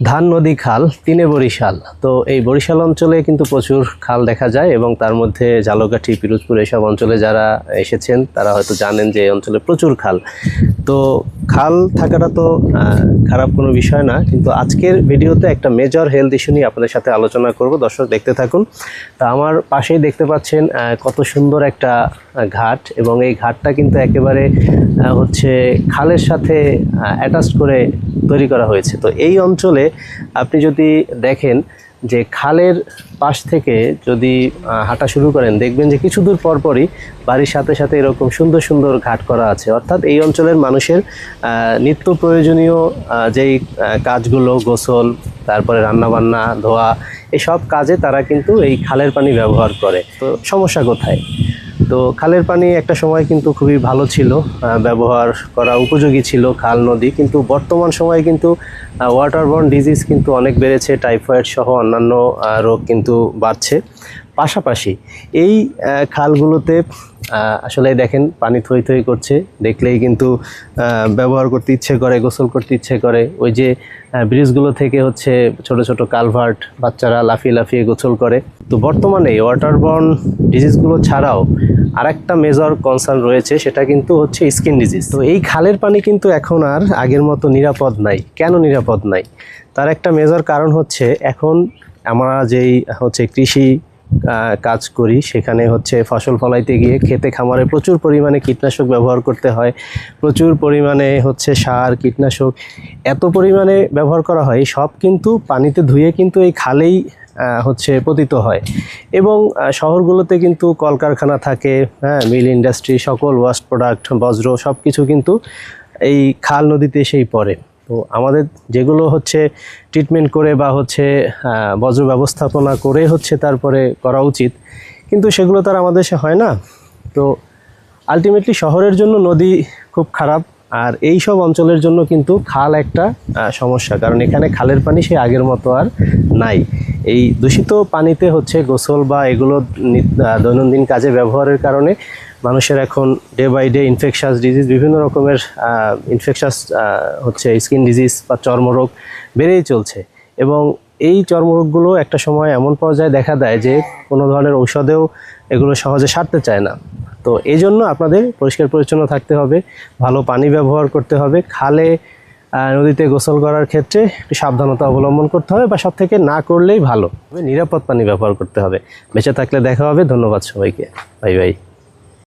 ধান, নদী, খাল, তিনে বরিশাল। তো এই বরিশাল অঞ্চলে কিন্তু প্রচুর খাল দেখা যায় এবং তার মধ্যে জালকাঠি, পিরোজপুর এসব অঞ্চলে যারা এসেছেন, তারা হয়তো জানেন যে এই অঞ্চলে প্রচুর খাল। তো খাল থাকাটা তো খারাপ কোনো বিষয় না, কিন্তু আজকের ভিডিওতে একটা মেজর হেলথ ইস্যু নিয়ে আপনাদের সাথে আলোচনা করব। দর্শক, দেখতে থাকুন। তা আমার পাশেই দেখতে পাচ্ছেন কত সুন্দর একটা ঘাট এবং এই ঘাটটা কিন্তু একেবারে হচ্ছে খালের সাথে অ্যাটাচ করে তৈরি করা হয়েছে। তো এই অঞ্চলে আপনি যদি দেখেন যে খালের পাশ থেকে যদি হাঁটা শুরু করেন, দেখবেন যে কিছু দূর পরপরই বাড়ির সাথে সাথে এরকম সুন্দর সুন্দর ঘাট করা আছে। অর্থাৎ এই অঞ্চলের মানুষের নিত্য প্রয়োজনীয় যেই কাজগুলো, গোসল, তারপরে রান্নাবান্না, ধোয়া এই সব কাজে তারা কিন্তু এই খালের পানি ব্যবহার করে। তো সমস্যা কোথায়? তো খালের পানি একটা সময় কিন্তু খুবই ভালো ছিল ব্যবহার করা উপযোগী ছিল খাল, নদী, কিন্তু বর্তমান সময়ে কিন্তু ওয়াটারবর্ন ডিজিজ কিন্তু অনেক বেড়েছে টাইফয়েড সহ অন্যান্য রোগ কিন্তু বাড়ছে। পাশাপাশি এই খালগুলোতে আসলে দেখেন পানি থই থই করছে, দেখলেই কিন্তু ব্যবহার করতে ইচ্ছে করে, গোসল করতে ইচ্ছে করে। ওই যে ব্রিজগুলো থেকে হচ্ছে ছোট ছোট কালভার্ট, বাচ্চারা লাফিয়ে লাফিয়ে গোসল করে। তো বর্তমানে ওয়াটারবর্ন ডিজিজগুলো ছাড়াও আরেকটা মেজর কনসার্ন রয়েছে, সেটা কিন্তু হচ্ছে স্কিন ডিজিজ তো এই খালের পানি কিন্তু এখন আর আগের মতো নিরাপদ নাই। কেন নিরাপদ নাই? তার একটা মেজর কারণ হচ্ছে এখন আমরা যেই হচ্ছে কৃষি কাজ করি। সেখানে হচ্ছে ফসল ফলাইতে গিয়ে খেতে খামারে প্রচুর পরিমাণে কীটনাশক ব্যবহার করতে হয়। প্রচুর পরিমাণে হচ্ছে সার, কীটনাশক এত পরিমাণে ব্যবহার করা হয়, সব কিন্তু পানিতে ধুয়ে কিন্তু এই খালেই হচ্ছে পতিত হয়। এবং শহরগুলোতে কিন্তু কলকারখানা থাকে হ্যাঁ মিল ইন্ডাস্ট্রি, সকল ওয়াস্ট প্রোডাক্ট, বজ্র সব কিছু কিন্তু এই খাল নদীতে এসেই পড়ে। তো আমাদের যেগুলো হচ্ছে ট্রিটমেন্ট করে বা হচ্ছে বজ্র ব্যবস্থাপনা করে হচ্ছে তারপরে করা উচিত, কিন্তু সেগুলো তো আর আমাদের সে হয় না। তো আলটিমেটলি শহরের জন্য নদী খুব খারাপ, আর এই সব অঞ্চলের জন্য কিন্তু খাল একটা সমস্যা, কারণ এখানে খালের পানি সে আগের মতো আর নাই। এই দূষিত পানিতে হচ্ছে গোসল বা এগুলো দৈনন্দিন কাজে ব্যবহারের কারণে মানুষের এখন day by day infectious disease বিভিন্ন রকমের ইনফেকশাস হচ্ছে স্কিন ডিজিজ বা চর্মরোগ বেড়েই চলছে। এবং এই চর্মরোগগুলো একটা সময় এমন পর্যায়ে দেখা দেয় যে কোনো ধরনের ঔষধেও এগুলো সহজে সারতে চায় না। তো এই জন্য আপনাদের পরিষ্কার পরিচ্ছন্ন থাকতে হবে, ভালো পানি ব্যবহার করতে হবে, খালে নদীতে গোসল করার ক্ষেত্রে একটু সাবধানতা অবলম্বন করতে হবে বা সব থেকে না করলেই ভালো। নিরাপদ পানি ব্যবহার করতে হবে। বেঁচে থাকলে দেখা হবে। ধন্যবাদ সবাইকে। Bye bye.